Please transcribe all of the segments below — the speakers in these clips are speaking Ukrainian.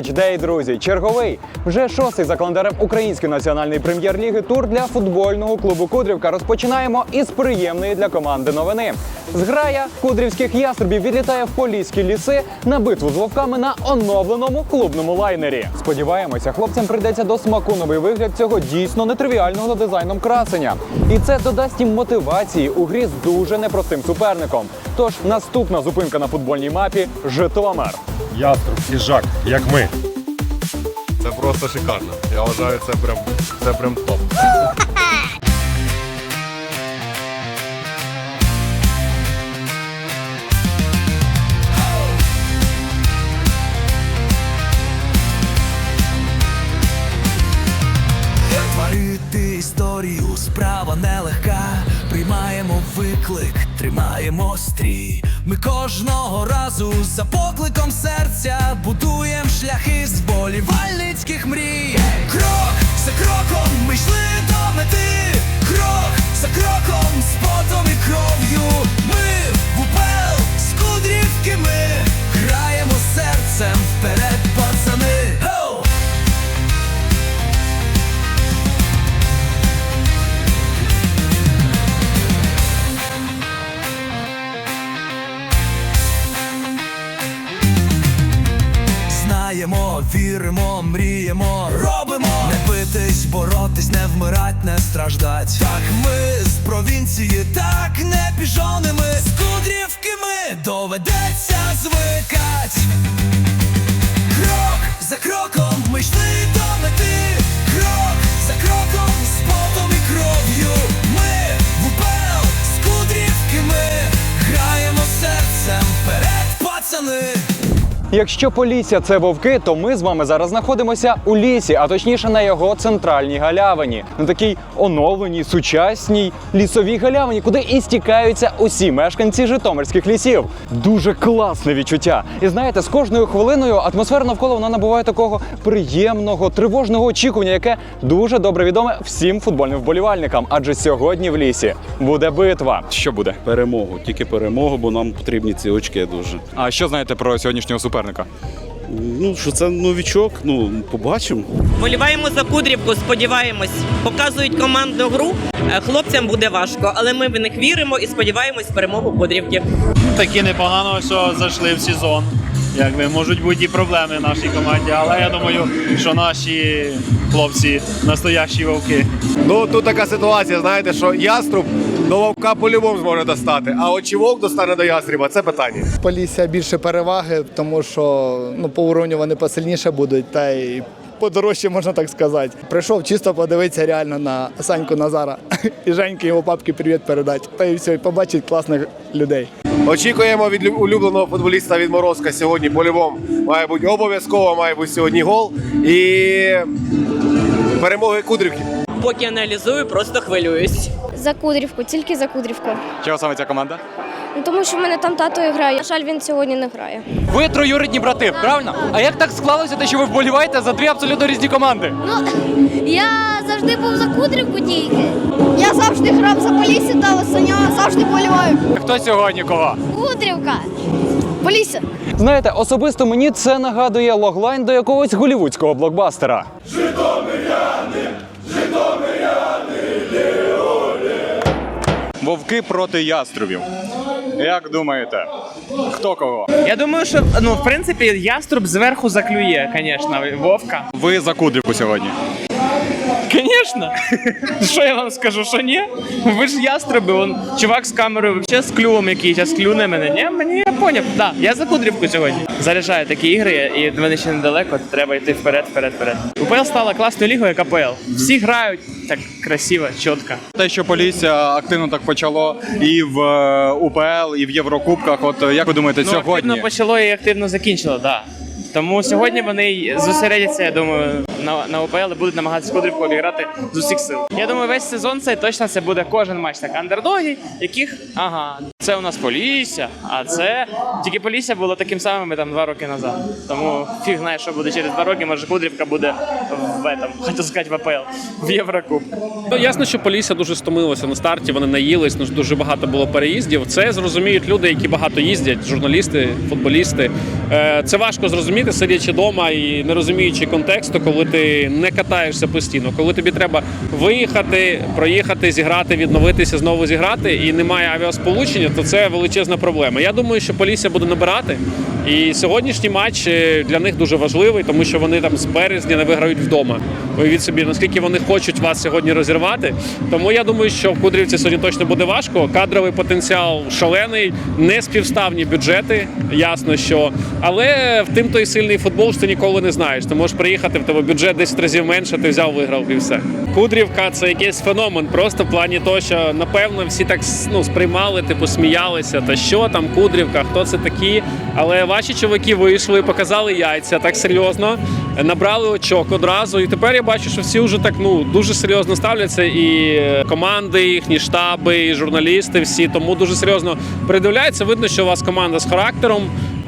Матчдей, друзі, черговий. Вже шостий за календарем Української національної прем'єр-ліги тур для футбольного клубу Кудрівка. Розпочинаємо із приємної для команди новини. Зграя кудрівських яструбів відлітає в поліські ліси на битву з вовками на оновленому клубному лайнері. Сподіваємося, хлопцям прийдеться до смаку новий вигляд цього дійсно нетривіального за дизайном красення. І це додасть їм мотивації у грі з дуже непростим суперником. Тож наступна зупинка на футбольній мапі Житомир. Яструб, хижак, як ми. Це просто шикарно. Я вважаю, це прям це прям топ. Творити історію справа нелегка. Приймаємо виклик, тримаємо стрій. Ми кожного разу за покликом серця будуємо шляхи з болівальницьких мрій. Крок за кроком ми йшли до мети. Крок за кроком з потом і кров'ю. Ми в упел з кудрівки ми граємо серцем вперед, віримо, мріємо, робимо. Не битись, боротись, не вмирать, не страждать. Так ми з провінції, так не піжоними З кудрівки ми доведеться звикать Якщо Полісся це вовки, то ми з вами зараз знаходимося у лісі, а точніше на його центральній галявині, на такій оновленій, сучасній лісовій галявині, куди і стікаються усі мешканці житомирських лісів. Дуже класне відчуття. І знаєте, з кожною хвилиною атмосфера навколо вона набуває такого приємного, тривожного очікування, яке дуже добре відоме всім футбольним вболівальникам. Адже сьогодні в лісі буде битва. Що буде? перемогу, тільки перемогу, бо нам потрібні ці очки дуже. А що знаєте про сьогоднішнього суперника? Ну що це новічок, ну побачимо. Воліваємо за Кудрівку, сподіваємось. Показують командну гру. Е, Хлопцям буде важко, але ми в них віримо і сподіваємось перемогу Кудрівки. таки непогано, що зайшли в сезон. Якби можуть бути і проблеми в нашій команді, але я думаю, що наші хлопці настоящі вовки. Ну тут така ситуація, знаєте, що яструб до вовка по-любому зможе достати. А от чи вовк достане до ястріба, це питання. Полісся більше переваги, тому що ну, по уровню вони посильніше будуть, та й подорожче, можна так сказати. Прийшов чисто подивитися реально на Саньку Назара і Женьки його папки привіт передати. Та і все, і побачить класних людей. Очікуємо від улюбленого футболіста від Морозка сьогодні по-любому. Має бути обов'язково, має бути сьогодні гол. І перемоги Кудрівки. Поки аналізую, просто хвилююсь. За Кудрівку, тільки за Кудрівку. Чого саме ця команда? Ну, тому що в мене там тато грає. На жаль, він сьогодні не грає. Ви троюрідні брати, правильно? А як так склалося, те, що ви вболіваєте за дві абсолютно різні команди? Ну, я завжди був за Кудрівку тільки. Я завжди грав за Полісся та Лисеня, завжди боліваю. Хто сьогодні кого? Кудрівка. Полісся. Знаєте, особисто мені це нагадує логлайн до якогось голівудського блокбастера. Вовки проти яструбів. Як думаєте, хто кого? Я думаю, що ну в принципі яструб зверху заклює, звісно, вовка. Ви за кудрівку сьогодні. Звісно. Що я вам скажу, що ні? Ви ж яструби, он чувак з камерою взагалі з клювом якийсь, а склюне мене. Ні, мені я поняв. Да, я за кудрівку сьогодні. Заряджаю такі ігри, і до мене ще недалеко, треба йти вперед, вперед, вперед. УПЛ стала класною лігою, як АПЛ. Всі грають так красиво, чітко. Те, що Полісся активно так почало і в е, УПЛ, і в Єврокубках. От е, як ви думаєте, Ну, активно почало і активно закінчило, так. Да. Тому сьогодні вони й зосередяться, я думаю, на, на УПЛ і будуть намагатися Кудрівку обіграти з усіх сил. Я думаю, весь сезон цей точно це буде кожен матч. Так, андердоги, яких ага, це у нас Полісся, а це тільки Полісся було таким самим там два роки назад. Тому фіг знає, що буде через два роки. Може Кудрівка буде в этом, хотів сказати в АПЛ, в Єврокубку. Ну, ясно, що Полісся дуже стомилося на старті, вони наїлись, ну, дуже багато було переїздів. Це зрозуміють люди, які багато їздять, журналісти, футболісти. Е, Це важко зрозуміти, сидячи вдома і не розуміючи контексту, коли ти не катаєшся постійно, коли тобі треба виїхати, проїхати, зіграти, відновитися, знову зіграти, і немає авіасполучення, то це величезна проблема. Я думаю, що Полісся буде набирати. І сьогоднішній матч е, для них дуже важливий, тому що вони там з березня не виграють вдома. Уявіть собі, наскільки вони хочуть вас сьогодні розірвати. Тому я думаю, що в Кудрівці сьогодні точно буде важко. Кадровий потенціал шалений, не співставні бюджети, ясно що. Але в тим той сильний футбол що ти ніколи не знаєш. Ти можеш приїхати, в тебе бюджет 10 разів менше, ти взяв, виграв і все. Кудрівка це якийсь феномен, просто в плані того, що напевно всі так ну, сприймали, типу сміялися. Та що там Кудрівка, хто це такі? Але ваші чуваки вийшли, показали яйця так серйозно, набрали очок одразу. І тепер я бачу, що всі вже так ну дуже серйозно ставляться. І команди, їхні штаби, і журналісти, всі тому дуже серйозно придивляються. Видно, що у вас команда з характером.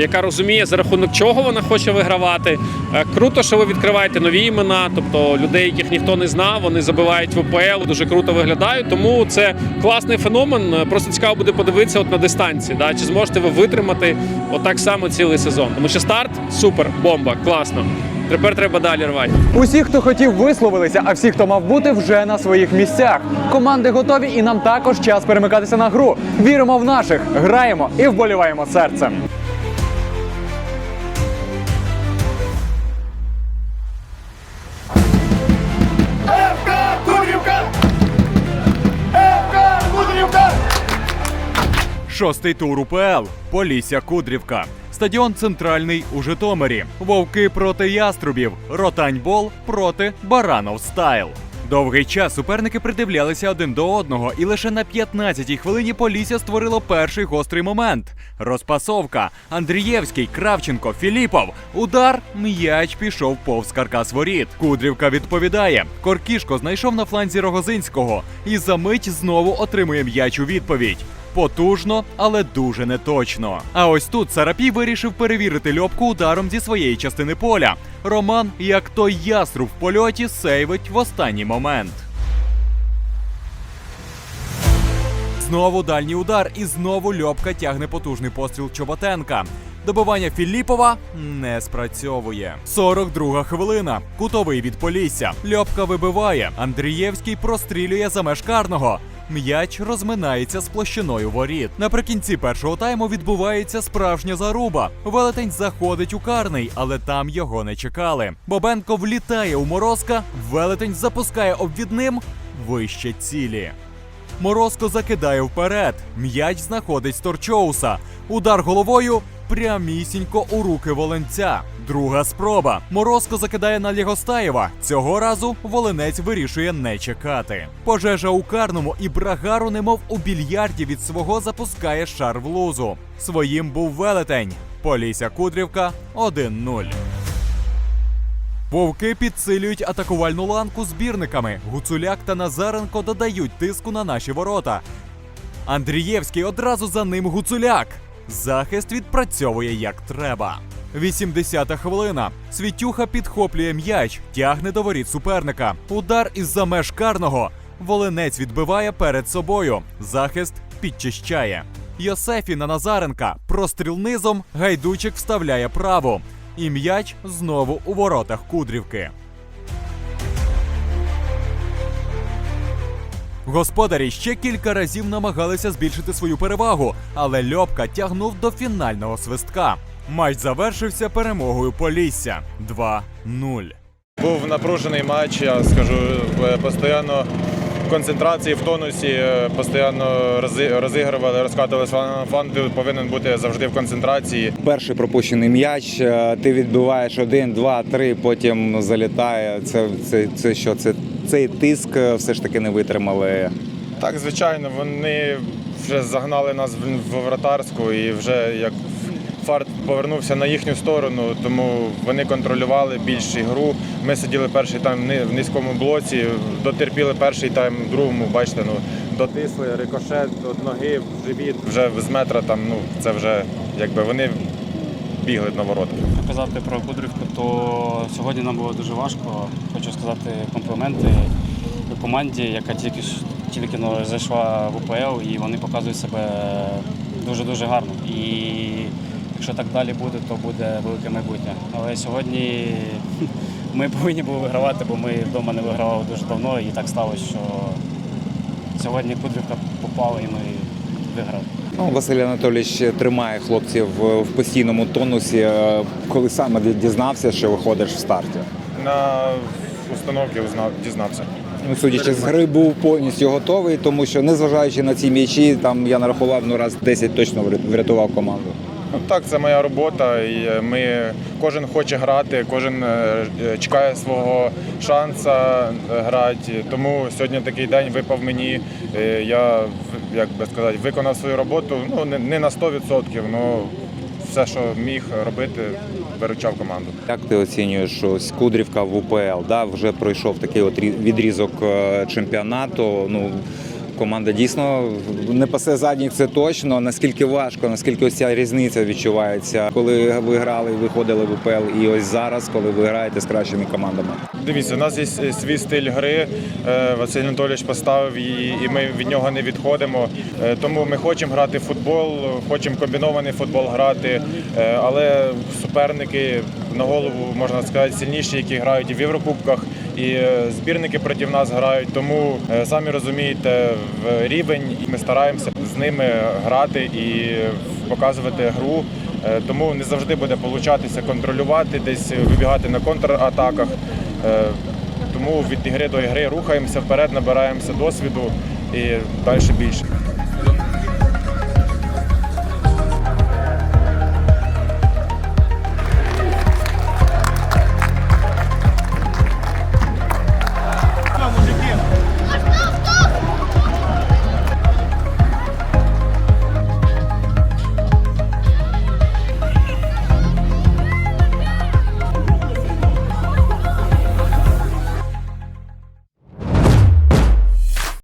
Яка розуміє за рахунок чого вона хоче вигравати. Е, Круто, що ви відкриваєте нові імена, тобто людей, яких ніхто не знав, вони забивають в УПЛ, дуже круто виглядають. Тому це класний феномен. Е, Просто цікаво буде подивитися от на дистанції. Да? Чи зможете ви витримати отак само цілий сезон? Тому що старт супер, бомба, класно. Тепер треба далі рвати. Усі, хто хотів, висловилися, а всі, хто мав бути, вже на своїх місцях. Команди готові, і нам також час перемикатися на гру. Віримо в наших, граємо і вболіваємо серцем. Шостий тур УПЛ. Полісся Кудрівка. Стадіон центральний у Житомирі. Вовки проти яструбів. Ротаньбол проти Баранов Стайл. Довгий час суперники придивлялися один до одного, і лише на 15-й хвилині Полісся створило перший гострий момент. Розпасовка. Андрієвський, Кравченко, Філіпов. Удар. М'яч пішов повз каркас воріт. Кудрівка відповідає. Коркішко знайшов на фланзі Рогозинського і за мить знову отримує м'яч у відповідь. Потужно, але дуже неточно. А ось тут Сарапій вирішив перевірити льопку ударом зі своєї частини поля. Роман, як той яструб в польоті, сейвить в останній момент. Знову дальній удар, і знову Льопка тягне потужний постріл Чоботенка. Добивання Філіпова не спрацьовує. 42 хвилина. Кутовий від Полісся. Льопка вибиває. Андрієвський прострілює за меж карного. М'яч розминається з площиною воріт. Наприкінці першого тайму відбувається справжня заруба. Велетень заходить у карний, але там його не чекали. Бобенко влітає у морозка. Велетень запускає обвідним вище цілі. Морозко закидає вперед. М'яч знаходить Сторчоуса. Удар головою прямісінько у руки Волинця. Друга спроба. Морозко закидає на Лігостаєва. Цього разу Волинець вирішує не чекати. Пожежа у карному і Брагару, немов у більярді від свого запускає шар в лузу. Своїм був велетень. Полісся Кудрівка 1-0. Вовки підсилюють атакувальну ланку збірниками. Гуцуляк та Назаренко додають тиску на наші ворота. Андрієвський одразу за ним Гуцуляк. Захист відпрацьовує як треба. 80-та хвилина. Світюха підхоплює м'яч, тягне до воріт суперника. Удар із-за меж карного. Волинець відбиває перед собою. Захист підчищає. Йосефі на Назаренка. Простріл низом. Гайдучик вставляє праву. І м'яч знову у воротах Кудрівки. Господарі ще кілька разів намагалися збільшити свою перевагу, але Льопка тягнув до фінального свистка. Матч завершився перемогою Полісся 2-0. Був напружений матч, я скажу, е, постійно в концентрації, в тонусі, е, постійно розігрували, розкатували фан, фан повинен бути завжди в концентрації. Перший пропущений м'яч, е, ти відбиваєш один, два, три, потім залітає. Це, це, це що? Це цей тиск все ж таки не витримали. Так, звичайно, вони вже загнали нас в, в вратарську і вже як фарт повернувся на їхню сторону, тому вони контролювали більш ігру. Ми сиділи перший тайм в низькому блоці, дотерпіли перший тайм в другому, бачите, ну, дотисли, рикошет, від ноги, в живіт, вже з метра там, ну, це вже якби вони бігли на ворота. Казати про Кудрівку, то сьогодні нам було дуже важко. Хочу сказати компліменти команді, яка тільки тільки но зайшла в УПЛ, і вони показують себе дуже-дуже гарно. І якщо так далі буде, то буде велике майбутнє. Але сьогодні ми повинні були вигравати, бо ми вдома не вигравали дуже давно, і так сталося, що сьогодні Кудрівка попала і ми виграли. Ну, Василь Анатолійович тримає хлопців в постійному тонусі, е, коли саме дізнався, що виходиш в старті. На установці узнав, дізнався. Ну, судячи з гри, був повністю готовий, тому що, незважаючи на ці м'ячі, там я нарахував ну, раз 10 точно врятував команду. Ну, так, це моя робота. І е, ми кожен хоче грати, кожен е, е, чекає свого шансу грати. Тому сьогодні такий день випав мені. Я як би сказати, виконав свою роботу. Ну не, на 100%, але все, що міг робити, виручав команду. Як ти оцінюєш ось Кудрівка в УПЛ? Да? Вже пройшов такий от відрізок чемпіонату. Ну, команда дійсно не пасе задніх, це точно. Наскільки важко, наскільки ось ця різниця відчувається, коли ви грали, виходили в УПЛ, і ось зараз, коли ви граєте з кращими командами. Дивіться, у нас є свій стиль гри. е, Василь Анатолійович поставив і, і ми від нього не відходимо. Е, Тому ми хочемо грати в футбол, хочемо комбінований футбол грати, е, але суперники на голову можна сказати сильніші, які грають і в Єврокубках, і е, збірники проти нас грають. Тому е, самі розумієте, в рівень і ми стараємося з ними грати і показувати гру. Е, Тому не завжди буде получатися контролювати, десь вибігати на контратаках. Тому від ігри до ігри рухаємося вперед, набираємося досвіду і далі більше.